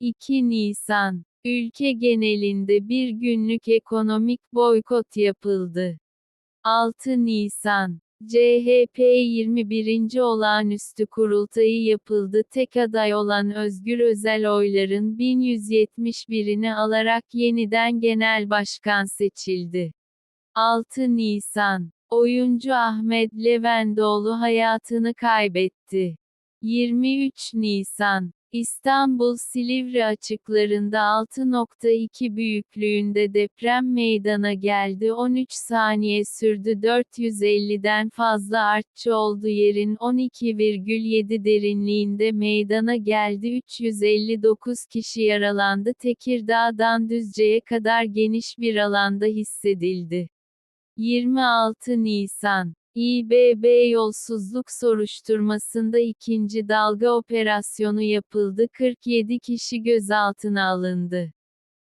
2 Nisan. Ülke genelinde bir günlük ekonomik boykot yapıldı. 6 Nisan. CHP 21. olağanüstü kurultayı yapıldı. Tek aday olan Özgür Özel oyların 1171'ini alarak yeniden genel başkan seçildi. 6 Nisan. Oyuncu Ahmet Levendoğlu hayatını kaybetti. 23 Nisan. İstanbul Silivri açıklarında 6.2 büyüklüğünde deprem meydana geldi. 13 saniye sürdü. 450'den fazla artçı oldu. Yerin 12,7 derinliğinde meydana geldi. 359 kişi yaralandı. Tekirdağ'dan Düzce'ye kadar geniş bir alanda hissedildi. 26 Nisan İBB yolsuzluk soruşturmasında ikinci dalga operasyonu yapıldı 47 kişi gözaltına alındı.